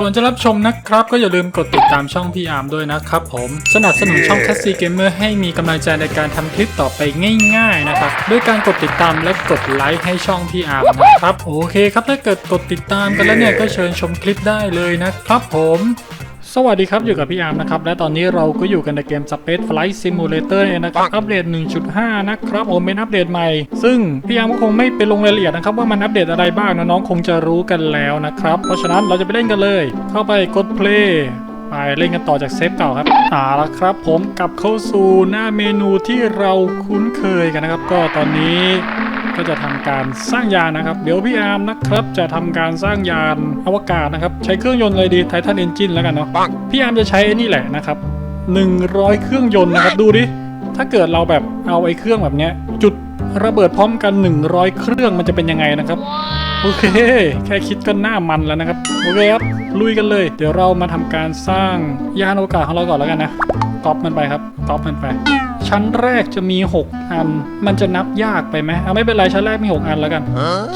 ก่อนจะรับชมนะครับ ก็อย่าลืมกดติดตามช่องพี่อาร์มด้วยนะครับผมสนับสนุนช่องแคสซีเกมเมอร์ให้มีกำลังใจในการทำคลิปต่อไปง่ายๆนะครับด้วยการกดติดตามและกดไลค์ให้ช่องพี่อาร์มนะครับโอเคครับถ้าเกิดกดติดตามกันแล้วเนี่ยก็เชิญชมคลิปได้เลยนะครับผม สวัสดีครับ อยู่กับพี่อาร์มนะครับ และตอนนี้เราก็อยู่กันในเกม Space Flight Simulator เองนะครับ อัปเดต 1.5 นะครับผมเป็นอัปเดตใหม่ ซึ่งพี่อาร์มก็คงไม่ไปลงรายละเอียดนะครับ ว่ามันอัปเดตอะไรบ้างนะน้องคงจะรู้กันแล้วนะครับ เพราะฉะนั้นเราจะไปเล่นกันเลย เข้าไปกด play ไปเล่นกันต่อจากเซฟเก่าครับเอาละครับผมกลับเข้าสู่หน้าเมนูที่เราคุ้นเคยกันนะครับ ก็ตอนนี้ก็จะทำ การสร้างยานนะครับ เดี๋ยวพี่อาร์มนะครับจะทำการสร้างยานอวกาศนะครับ ใช้เครื่องยนต์อะไรดีไททันเอนจินแล้วกันเนาะพี่อาร์มจะใช้ไอ้นี่แหละนะครับ100 เครื่องยนต์นะครับดูดิถ้าเกิดเราแบบเอาไอ้เครื่องแบบเนี้ย จุดระเบิดพร้อมกัน 100 เครื่องมันจะเป็นยังไงนะครับโอเค แค่คิดก็หน้ามันแล้วนะครับโอเคครับลุยกันเลย เดี๋ยวเรามาทำการสร้างยานอวกาศของเราก่อนแล้วกันนะก๊อปมันไปครับก๊อปมันไป ชั้นแรกจะมี 6 อัน มันจะนับยากไปไหมเอาไม่เป็นไรชั้นแรกมี 6 อันแล้วกัน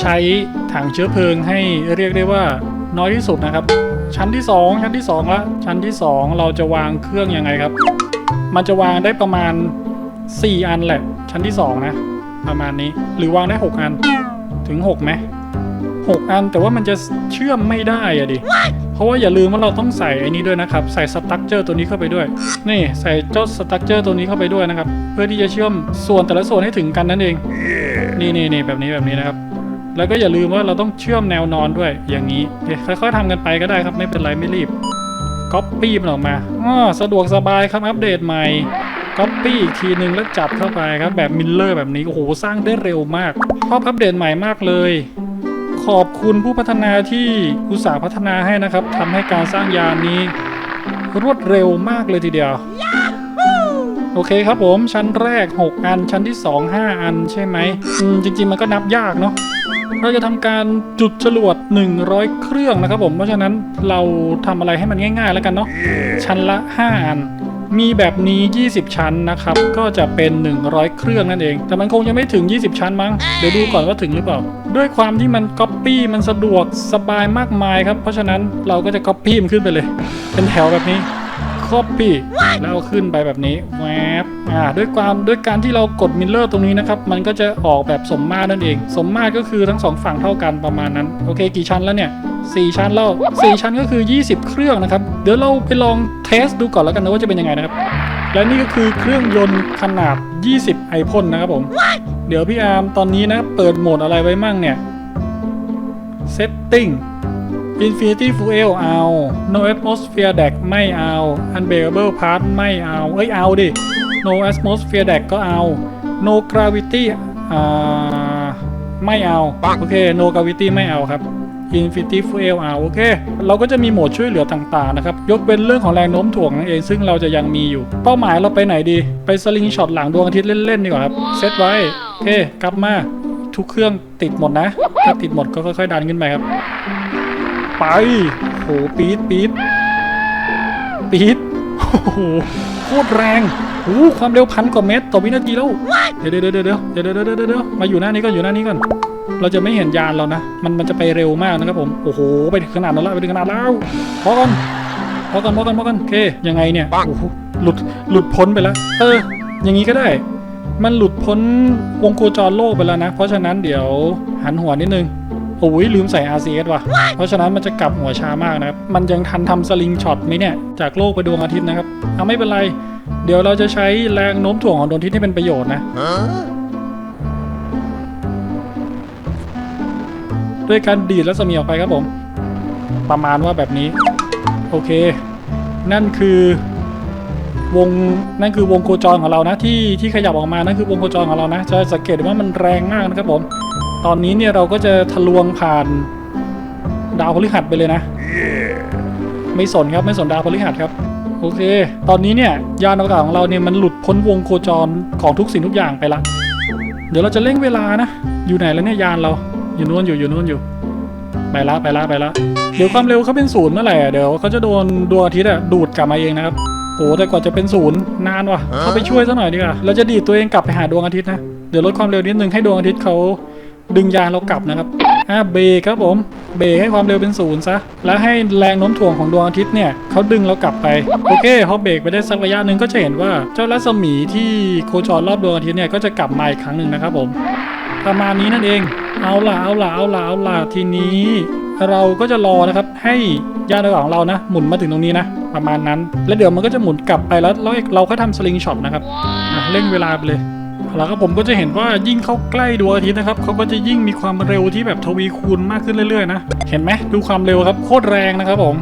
ใช้ถังเชื้อเพลิงให้เรียกได้ว่าน้อยที่สุดนะครับ ชั้นที่ 2 ชั้นที่2ละชั้นที่ 2 เราจะวางเครื่องยังไงครับ มันจะวางได้ประมาณ 4 อันแหละ ชั้นที่ 2 นะ ประมาณนี้หรือวางได้ 6 อันถึง6ไหม6อันแต่ว่ามันจะเชื่อมไม่ได้อะดิ เพราะว่าอย่าลืมว่าเราต้องใส่ไอ้นี้ด้วยนะครับ ใส่สตั๊กเจอร์ตัวนี้เข้าไปด้วย นี่ใส่เจ้าสตั๊กเจอร์ตัวนี้เข้าไปด้วยนะครับ เพื่อที่จะเชื่อมส่วนแต่ละส่วนให้ถึงกันนั่นเอง นี่นี่นี่แบบนี้แบบนี้นะครับ แล้วก็อย่าลืมว่าเราต้องเชื่อมแนวนอนด้วยอย่างนี้คค่อยๆทำกันไปก็ได้ครับไม่เป็นไรไม่รีบก๊อปปี้มันออกมาอ๋อสะดวกสบายครับอัปเดตใหม่ก๊อปปี้อีกทีนึงแล้วจัดเข้าไปครับแบบมิลเลอร์แบบนี้โอ้โหสร้างได้เร็วมากชอบอัปเดตใหม่มากเลย ขอบคุณผู้พัฒนาที่อุตสาห์พัฒนาให้นะครับทำให้การสร้างยานนี้ รวดเร็วมากเลยทีเดียว โอเคครับผมชั้นแรก 6 อัน ชั้นที่ 2 5 อันใช่ไหมอืมจริง ๆ มันก็นับยากเนาะเราจะทำการจุดจรวด 100 เครื่องนะครับผม เพราะฉะนั้นเราทำอะไรให้มันง่าย ๆ แล้วกันเนาะชั้นละ 5 อัน มีแบบนี้ 20 ชั้นนะครับ ก็จะเป็น 100 เครื่องนั่นเอง แต่มันคงยังไม่ถึง 20 ชั้นมั้ง เดี๋ยวดูก่อนว่าถึงหรือเปล่า ด้วยความที่มันก๊อปปี้มันสะดวกสบายมากมายครับ เพราะฉะนั้นเราก็จะก๊อปปี้มันขึ้นไปเลย เป็นแถวแบบนี้ copy แล้วเอาขึ้นไปแบบนี้แวบอ่าด้วยความด้วยการที่เรากดมิลเลอร์ตรงนี้นะครับ มันก็จะออกแบบสมมาตรนั่นเอง สมมาตรก็คือทั้งสองฝั่งเท่ากันประมาณนั้น โอเค กี่ชั้นแล้วเนี่ย 4 ชั้นแล้ว4ชั้นก็คือ 20 เครื่องนะครับ เดี๋ยวเราไปลองเทสดูก่อนแล้วกันนะว่าจะเป็นยังไงนะครับ และนี่ก็คือเครื่องยนต์ขนาด 20 ไอพ่นนะครับผม เดี๋ยวพี่อาร์มตอนนี้นะเปิดโหมดอะไรไว้มั่งเนี่ย setting Infinity Fuel เอา No Atmosphere Deck ไม่เอา Unbearable Part ไม่เอา เอ้ยเอาดิ No Atmosphere Deck ก็เอา No Gravity อ่าไม่เอา โอเค No Gravity ไม่เอาครับ Infinity Fuel เอาโอเค เราก็จะมีโหมดช่วยเหลือต่างๆนะครับ ยกเป็นเรื่องของแรงโน้มถ่วงนั่นเอง ซึ่งเราจะยังมีอยู่ เป้าหมายเราไปไหนดี ไปสลิงช็อตหลังดวงอาทิตย์เล่นๆดีกว่าครับ เซตไว้ โอเค กลับมา ทุกเครื่องติดหมดนะ ถ้าติดหมดก็ค่อยๆ ดันขึ้นไปครับ ไป โห ปี๊ดปี๊ดปี๊ดโอ้โห โคตรแรงโอ้ความเร็วพันกว่าเมตรต่อวินาทีแล้ว เดี๋ยวเดี๋ยวเดี๋ยวเดี๋ยวเดี๋ยวเดี๋ยวเดี๋ยวมาอยู่หน้านี้ก่อนอยู่หน้านี้ก่อน เราจะไม่เห็นยานเรานะ มันมันจะไปเร็วมากนะครับผม โอ้โห ไปถึงขนาดนั้นแล้วไปถึงขนาดแล้วพอกันพอกันพอกันพอกันโอเค ยังไงเนี่ย โอ้โห หลุด หลุดพ้นไปแล้ว เออ อย่างนี้ก็ได้ มันหลุดพ้นวงโคจรโลกไปแล้วนะ เพราะฉะนั้นเดี๋ยวหันหัวนิดนึง โอ้ยลืมใส่ RCS ว่ะ เพราะฉะนั้นมันจะกลับหัวช้ามากนะครับ มันยังทันทำสลิงช็อตไหมเนี่ย จากโลกไปดวงอาทิตย์นะครับ เอาไม่เป็นไร เดี๋ยวเราจะใช้แรงโน้มถ่วงของดวงอาทิตย์ให้เป็นประโยชน์นะ ด้วยการดีดรัศมีออกไปครับผม ประมาณว่าแบบนี้ โอเค นั่นคือวงนั่นคือวงโคจรของเรานะที่ที่ขยับออกมานั่นคือวงโคจรของเรานะ จะสังเกตว่ามันแรงมากนะครับผม ตอนนี้เนี่ยเราก็จะทะลวงผ่านดาวพฤหัสไปเลยนะ ไม่สนครับไม่สนดาวพฤหัสครับ โอเค ตอนนี้เนี่ยยานอวกาศของเราเนี่ยมันหลุดพ้นวงโคจรของทุกสิ่งทุกอย่างไปละ เดี๋ยวเราจะเร่งเวลานะ อยู่ไหนแล้วเนี่ยยานเรา อยู่นู่นอยู่อยู่นู่นอยู่ ไปละไปละไปละ เดี๋ยวความเร็วเขาเป็นศูนย์เมื่อไหร่อะเดี๋ยวเขาจะโดนดวงอาทิตย์อะดูดกลับมาเองนะครับโอ้แต่กว่าจะเป็นศูนย์นานว่ะเขาไปช่วยซะหน่อยดีกว่า เราจะดีดตัวเองกลับไปหาดวงอาทิตย์นะ เดี๋ยวลดความเร็วนิดนึงให้ดวงอาทิตย์เขา ดึงยานเรากลับนะครับอ่าเบรกครับผม เบรกให้ความเร็วเป็นศูนย์ซะ แล้วให้แรงโน้มถ่วงของดวงอาทิตย์เนี่ยเขาดึงเรากลับไป โอเคพอเบรกไปได้สักระยะหนึ่งก็จะเห็นว่าเจ้ารัศมีที่โคจรรอบดวงอาทิตย์เนี่ยก็จะกลับมาอีกครั้งหนึ่งนะครับผม ประมาณนี้นั่นเอง เอาล่ะเอาล่ะเอาล่ะเอาล่ะทีนี้ เราก็จะรอนะครับให้ยานอวกาศของเรานะ หมุนมาถึงตรงนี้นะ ประมาณนั้น แล้วเดี๋ยวมันก็จะหมุนกลับไปแล้วเราเราก็ทำสลิงช็อตนะครับเร่งเวลาไปเลย เอาล่ะครับผมก็จะเห็นว่ายิ่งเข้าใกล้ดวงอาทิตย์นะครับเขาก็จะยิ่งมีความเร็วที่แบบทวีคูณมากขึ้นเรื่อยๆนะเห็นไหมดูความเร็วครับโคตรแรงนะครับผม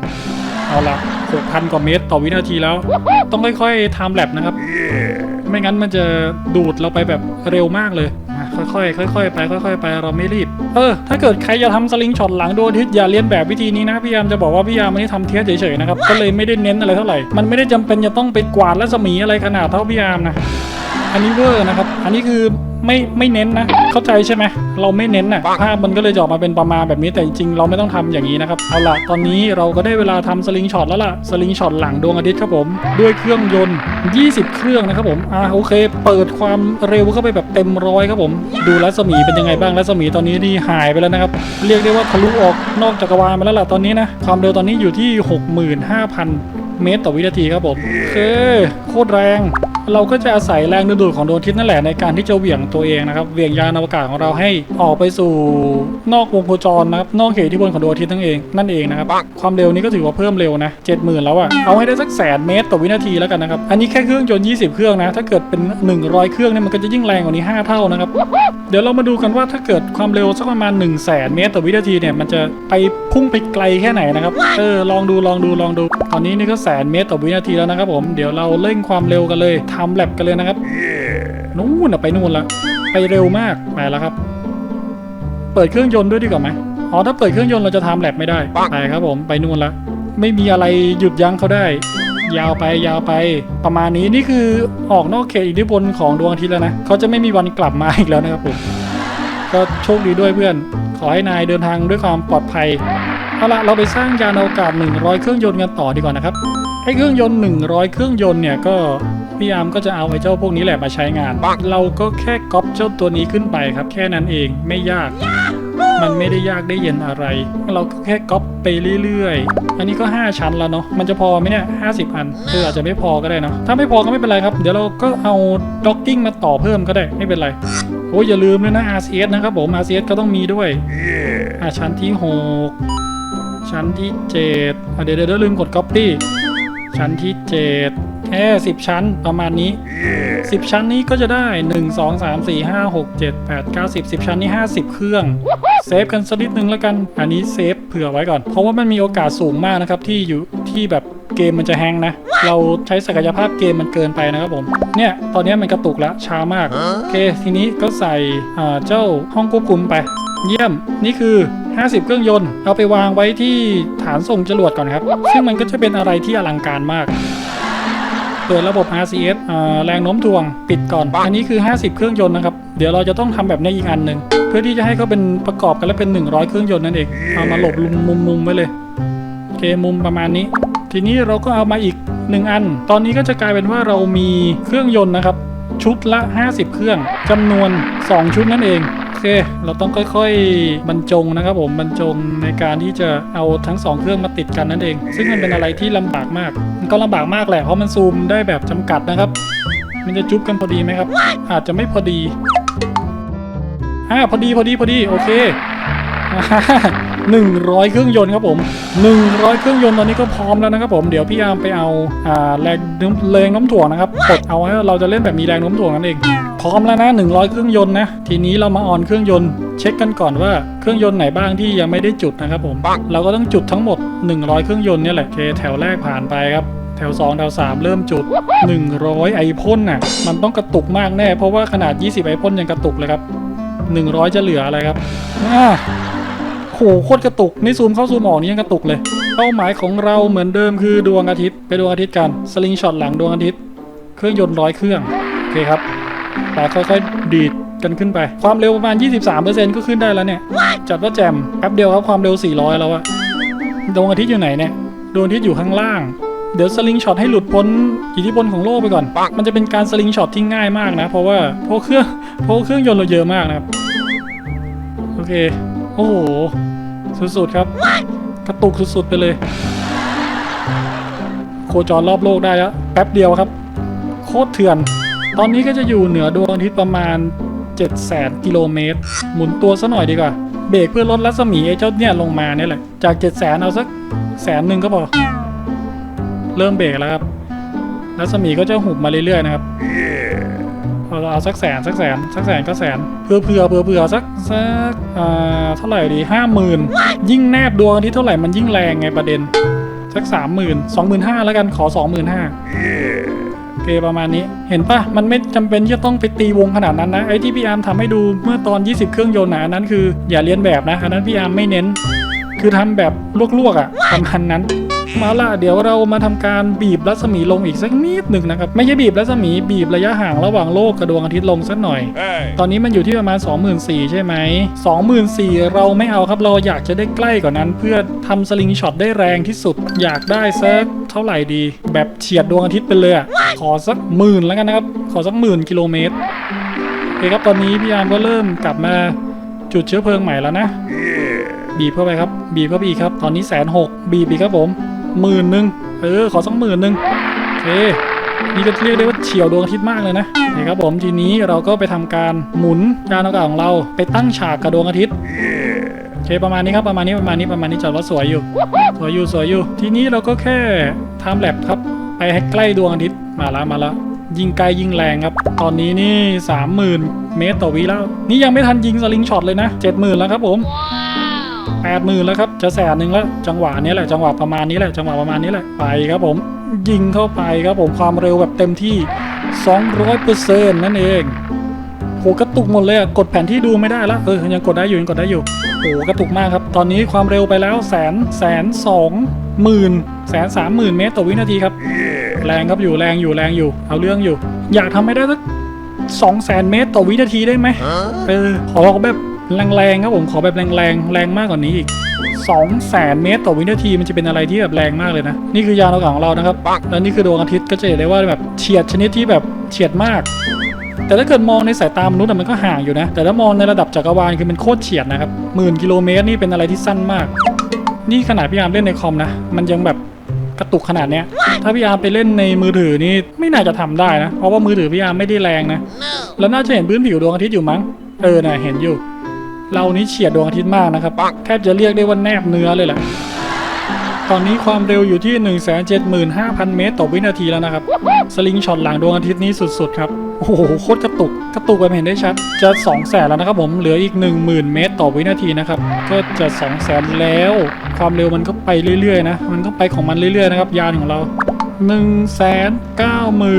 เอาละ6,000กว่าเมตรต่อวินาทีแล้ว ต้องค่อยๆไทม์แลปนะครับ ไม่งั้นมันจะดูดเราไปแบบเร็วมากเลยค่อยๆค่อยๆไปค่อยๆไปเราไม่รีบ เออ ถ้าเกิดใครจะทำสลิงช็อตหลังดวงอาทิตย์อย่าเรียนแบบวิธีนี้นะพี่ยามจะบอกว่าพี่ยามไม่ได้ทำเทสเฉยๆนะครับก็เลยไม่ได้เน้นอะไรเท่าไหร่มันไม่ได้จำเป็นจะต้องไปกวาดและสมีอะไรขนาดเท่าพี่ยามนะ อันนี้เวอร์นะครับ อันนี้คือไม่ไม่เน้นนะ เข้าใจใช่ไหม เราไม่เน้นน่ะภาพมันก็เลยจะออกมาเป็นประมาณแบบนี้ แต่จริงๆ เราไม่ต้องทำอย่างนี้นะครับ เอาล่ะตอนนี้เราก็ได้เวลาทำสลิงช็อตแล้วล่ะ สลิงช็อตหลังดวงอาทิตย์ครับผม ด้วยเครื่องยนต์ 20 เครื่องนะครับผม อ่าโอเค เปิดความเร็วเข้าไปแบบเต็มร้อยครับผม ดูรัศมีเป็นยังไงบ้าง รัศมีตอนนี้นี่หายไปแล้วนะครับ เรียกได้ว่าทะลุออกนอกจักรวาลไปแล้วล่ะตอนนี้นะ ความเร็วตอนนี้อยู่ที่ 65,000 เมตรต่อวินาทีครับผมโอเคโคตรแรง เราก็จะอาศัยแรงดึงดูดของดวงอาทิตย์นั่นแหละในการที่จะเหวี่ยงตัวเองนะครับเหวี่ยงยานอวกาศของเราให้ออกไปสู่นอกวงโคจรนะครับนอกเขตทธิพลของดวงอาทิตย์นั่นเองนั่นเองนะครับความเร็วนี้ก็ถือว่าเพิ่มเร็วนะ70,000แล้วอะเอาให้ได้สักแสนเมตรต่อวินาทีแล้วกันนะครับอันนี้แค่เครื่องยนต์20 เครื่องนะถ้าเกิดเป็น 100 เครื่องเนี่ยมันก็จะยิ่งแรงกว่านี้ 5 เท่านะครับเดี๋ยวเรามาดูกันว่าถ้าเกิดความเร็วสักประมาณ1 0 0 0 0แสนเมตรต่อวินาทีเนี่ยมันจะไปพุ่งไปไกลแค่ไหนนะครับเออลองดูลองดูลองดู ตอนนี้นี่ก็แสนเมตรต่อวินาทีแล้วนะครับผมเดี๋ยวเราเร่งความเร็วกันเลยทำแลบกันเลยนะครับ นู่นอะไปนู่นละ ไปเร็วมากไปแล้วครับ เปิดเครื่องยนต์ด้วยดีกว่าไหมอ๋อถ้าเปิดเครื่องยนต์เราจะทำแลบไม่ได้ไปครับผมไปนู่นละ ไม่มีอะไรหยุดยั้งเขาได้ ยาวไปยาวไป ประมาณนี้นี่คือออกนอกเขตอิทธิพลของดวงอาทิตย์แล้วนะเขาจะไม่มีวันกลับมาอีกแล้วนะครับผมก็โชคดีด้วยเพื่อน ขอให้นายเดินทางด้วยความปลอดภัยเอาละเราไปสร้างยานอวกาศ 100 เครื่องยนต์กันต่อดีกว่านะครับไอ้เครื่องยนต์ 100 เครื่องยนต์เนี่ยก็ พี่อาร์มก็จะเอาไอ้เจ้าพวกนี้แหละมาใช้งาน เราก็แค่ก๊อปเจ้าตัวนี้ขึ้นไปครับ แค่นั้นเองไม่ยาก มันไม่ได้ยากได้เย็นอะไร เราก็แค่ก๊อปไปเรื่อยๆ อันนี้ก็ 5 ชั้นแล้วเนาะ มันจะพอไหมเนี่ย50อันคืออาจจะไม่พอก็ได้เนาะ ถ้าไม่พอก็ไม่เป็นไรครับ เดี๋ยวเราก็เอาด็อกกิ้งมาต่อเพิ่มก็ได้ ไม่เป็นไร โอ้ยอย่าลืมเลยนะ RCS นะครับผม RCS ก็ต้องมีด้วยอะชั้นที่ 6 ชั้นที่7อะเดี๋ยวเดี๋ยวเดี๋ยวลืมกด Copy ชั้นที่ 7 แค่10ชั้นประมาณนี้10ชั้นนี้ก็จะได้1 2 3 4 5 6 7 8 9 10 10ชั้นนี้50เครื่องเซฟกันสักนิดนึงแล้วกัน อันนี้เซฟเผื่อไว้ก่อน เพราะว่ามันมีโอกาสสูงมากนะครับที่อยู่ที่แบบเกมมันจะแฮงก์นะ เราใช้ศักยภาพเกมมันเกินไปนะครับผม เนี่ย ตอนนี้มันกระตุกแล้วช้ามาก โอเค ทีนี้ก็ใส่อ่าเจ้าห้องควบคุมไป เยี่ยม นี่คือ 50 เครื่องยนต์ เอาไปวางไว้ที่ฐานส่งจรวดก่อนครับ ซึ่งมันก็จะเป็นอะไรที่อลังการมาก เปิดระบบ RCS อ่าแรงโน้มถ่วงปิดก่อน อันนี้คือ 50 เครื่องยนต์นะครับ เดี๋ยวเราจะต้องทำแบบนี้อีกอันหนึ่ง เพื่อที่จะให้เขาเป็นประกอบกันแล้วเป็น 100 เครื่องยนต์นั่นเอง เอามาหลบมุมมุมๆไว้เลย โอเคมุมประมาณนี้ ทีนี้เราก็เอามาอีก 1 อัน ตอนนี้ก็จะกลายเป็นว่าเรามีเครื่องยนต์นะครับ ชุดละ 50 เครื่องจำนวน 2 ชุดนั่นเองโอ เค เราต้องค่อยๆบรรจงนะครับผมบรรจงในการที่จะเอาทั้ง 2 เครื่องมาติดกันนั่นเอง ซึ่งมันเป็นอะไรที่ลำบากมาก มันก็ลำบากมากแหละเพราะมันซูมได้แบบจำกัดนะครับ มันจะจุ๊บกันพอดีไหมครับ อาจจะไม่พอดีอ่าพอดีพอดีพอดีโอเค หนึ่งร้อยเครื่องยนต์ครับผมหนึ่งร้อยเครื่องยนต์ตอนนี้ก็พร้อมแล้วนะครับผมเดี๋ยวพี่ยามไปเอาอ่าแรงน้ำแรงน้มถ่วงนะครับกดเอาให้เราจะเล่นแบบมีแรงน้มถ่วงนั่นเองพร้อมแล้วนะ100 เครื่องยนต์นะทีนี้เรามาออนเครื่องยนต์เช็คกันก่อนว่าเครื่องยนต์ไหนบ้างที่ยังไม่ได้จุดนะครับผมเราก็ต้องจุดทั้งหมด 100 เครื่องยนต์เนี่ยแหละเคแถวแรกผ่านไปครับแถว 2 แถว 3 เริ่มจุด 100 ไอพ่นน่ะ มันต้องกระตุกมากแน่ เพราะว่าขนาด 20 ไอพ่นยังกระตุกเลยครับ 100 จะเหลืออะไรครับ โหโคตรกระตุกนี่ซูมเข้าซูมออกนี่ยังกระตุกเลยเป้าหมายของเราเหมือนเดิมคือดวงอาทิตย์ไปดวงอาทิตย์กันสลิงช็อตหลังดวงอาทิตย์เครื่องยนต์ร้อยเครื่องโอเคครับแต่ค่อยๆดีดกันขึ้นไป ความเร็วประมาณ 23%ก็ขึ้นได้แล้วเนี่ย จัดว่าแจมแป๊บเดียวครับความเร็ว 400 แล้วอะดวงอาทิตย์อยู่ไหนเนี่ยดวงอาทิตย์อยู่ข้างล่างเดี๋ยวสลิงช็อตให้หลุดพ้นอิทธิพลของโลกไปก่อน มันจะเป็นการสลิงช็อตที่ง่ายมากนะ เพราะว่าเพราะเครื่องเพราะเครื่องยนต์เราเยอะมากนะครับ โอเค โอ้โห สุดๆครับ กระตุกสุดๆไปเลย โคจรรอบโลกได้แล้ว แป๊บเดียวครับ โคตรเถื่อน ตอนนี้ก็จะอยู่เหนือดวงอาทิตย์ประมาณ 7 0 0 0 0กิโลเมตร หมุนตัวซะหน่อยดีกว่า เบรกเพื่อลดรัศมีไอ้เจ้าเนี่ยลงมาเนี่ยแหละ จาก 7 0 0 0 0เอาสักแสนหนึ่งก็พอ เริ่มเบรกแล้วครับ รัศมีก็จะหุบมาเรื่อยๆนะครับ เอาเอาสักแสนสักแสนสักแสนก็แสนเพื่อเผื่อเผื่อเผื่อสักสักอ่าเท่าไหร่ดีห้าหมื่นยิ่งแนบดวงอาทิตย์เท่าไหร่มันยิ่งแรงไงประเด็น สักสามหมื่นสองหมื่นห้าแล้วกันขอสองหมื่นห้าโอเคประมาณนี้เห็นปะมันไม่จำเป็นที่จะต้องไปตีวงขนาดนั้นนะไอ้ที่พี่อาร์มทำให้ดูเมื่อตอน 20 เครื่องยนต์นะอันนั้นคืออย่าเลียนแบบนะอันนั้นพี่อาร์มไม่เน้น คือทำแบบลวกๆอะ่ะประมาณนั้น มาละเดี๋ยวเรามาทำการบีบรัศมีลงอีกสักนิดหนึ่งนะครับ ไม่ใช่บีบรัศมีบีบระยะห่างระหว่างโลกกับดวงอาทิตย์ลงสักหน่อยตอนนี้มันอยู่ที่ประมาณ 24,000ใช่ไหม24,000เราไม่เอาครับเราอยากจะได้ใกล้กว่านั้น เพื่อทำสลิงช็อตได้แรงที่สุด อยากได้สักเท่าไหร่ดี แบบเฉียดดวงอาทิตย์ไปเลยอะขอสักหมื่นแล้วกันนะครับ ขอสักหมื่นกิโลเมตรโอเคครับตอนนี้พี่อาร์มก็เริ่มกลับมาจุดเชื้อเพลิงใหม่แล้วนะ บีบเข้าไปครับ บีบเข้าไปอีกครับ ตอนนี้แสนหกบีบอีกครับผม หมื่นหนึ่งเออขอสักหมื่นหนึ่งโอเคนี่ก็เรียกได้ว่าเฉียวดวงอาทิตย์มากเลยนะนี่ครับผมทีนี้เราก็ไปทำการหมุนยานอวกาศของเราไปตั้งฉากกับดวงอาทิตย์โอเคประมาณนี้ครับประมาณนี้ประมาณนี้ประมาณนี้จอดรถสวยอยู่ สวยอยู่สวยอยู่ ทีนี้เราก็แค่ทำแลบครับ ไปให้ใกล้ดวงอาทิตย์มาแล้วมาแล้วยิงไกลยิงแรงครับ ตอนนี้นี่สามหมื่นเมตรต่อวิแล้ว นี่ยังไม่ทันยิงสลิงช็อตเลยนะเจ็ดหมื่นแล้วครับผม แปดหมื่นแล้วครับ จะแสนหนึ่งแล้ว จังหวะนี้แหละ จังหวะประมาณนี้แหละ จังหวะประมาณนี้แหละ ไปครับผม ยิงเข้าไปครับผม ความเร็วแบบเต็มที่ 200%นั่นเอง โหกระตุกหมดเลยอะกดแผนที่ดูไม่ได้ล้วเออ ยังกดได้อยู่ ยังกดได้อยู่ โหกระตุกมากครับ ตอนนี้ความเร็วไปแล้วแสนแสนสองหมื่นแสนสามหมื่นเมตรต่อวินาทีครับ แรงครับอยู่ แรงอยู่ แรงอยู่ เอาเรื่องอยู่ อยากทำให้ได้สักสองแสนเมตรต่อวินาทีได้ไหมเออ ขอแบบ แรงๆครับผมขอแบบแรงๆแรงมากกว่านี้อีก2 0 0แสนเมตรต่อวินาทีมันจะเป็นอะไรที่แบบแรงมากเลยนะ นี่คือยานอวกาศของเรานะครับแล้วนี่คือดวงอาทิตย์ก็จะเห็นได้ว่าแบบเฉียดชนิดที่แบบเฉียดมาก แต่ถ้าเกิดมองในสายตามนุษย์อะมันก็ห่างอยู่นะ แต่ถ้ามองในระดับจักรวาลคือมันโคตรเฉียดนะครับหมื่นกิโลเมตรนี่เป็นอะไรที่สั้นมาก นี่ขนาดพี่อาร์มเล่นในคอมนะ มันยังแบบกระตุกขนาดเนี้ย ถ้าพี่อาร์มไปเล่นในมือถือนี่ไม่น่าจะทำได้นะ เพราะว่ามือถือพี่อาร์มไม่ได้แรงนะ แล้วน่าจะเห็นพื้นผิวดวงอาทิตย์อยู่มั้ง เออน่ะเห็นอยู่ เรานี้เฉียดดวงอาทิตย์มากนะครับแทบจะเรียกได้ว่าแนบเนื้อเลยแหละตอนนี้ความเร็วอยู่ที่ 175,000 เมตรต่อวินาทีแล้วนะครับ สลิงช็อตหลังดวงอาทิตย์นี้สุดๆครับ โอ้โห โคตรกระตุก กระตุกแบบเห็นได้ชัด จะ2 0 0แสนแล้วนะครับผม เหลืออีก 10,000 เมตรต่อวินาทีนะครับ ก็จะ2 0 0แสนแล้ว ความเร็วมันก็ไปเรื่อยๆนะ มันก็ไปของมันเรื่อยๆนะครับ ยานของเรา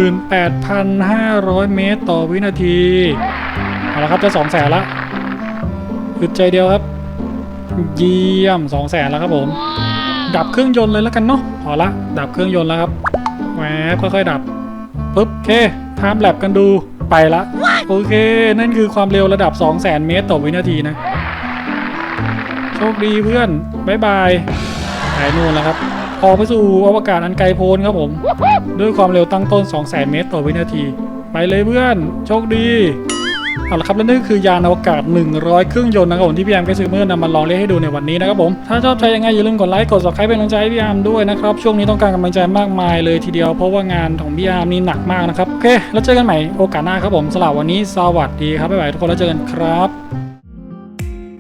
198,500 เมตรต่อวินาที เอาละครับ จะ2 0 0แสนละ อึดใจเดียวครับ เยี่ยม2 0 0แสนแล้วครับผม ดับเครื่องยนต์เลยแล้วกันเนาะพอละดับเครื่องยนต์แล้วครับแหวบค่อยๆดับปุ๊บโอเคทามแลบกันดูไปละโอเค นั่นคือความเร็วระดับ 2 0 0 0 0 0 เมตรต่อวินาทีนะ โชคดีเพื่อนบายบายหายนู่นแล้วครับออกไปสู่อวกาศอันไกลโพ้นครับผม ด้วยความเร็วตั้งต้น 2 0 0 0 0 0 เมตรต่อวินาที ไปเลยเพื่อน โชคดี เอาละครับและนี่คือยานอวกาศ 100 เครื่องยนต์นะครับผมที่พี่แอมก็ซื้อเมื่อนำมาลองเล่นให้ดูในวันนี้นะครับผมถ้าชอบใจยังไงอย่าลืมกดไลค์กด subscribe เป็นกำลังใจให้พี่แอมด้วยนะครับช่วงนี้ต้องการกำลังใจมากมายเลยทีเดียวเพราะว่างานของพี่แอมนี่หนักมากนะครับโอเคแล้วเจอกันใหม่โอกาสหน้าครับผมสำหรับวันนี้สวัสดีครับบ๊ายบายทุกคนแล้วเจอกันครับ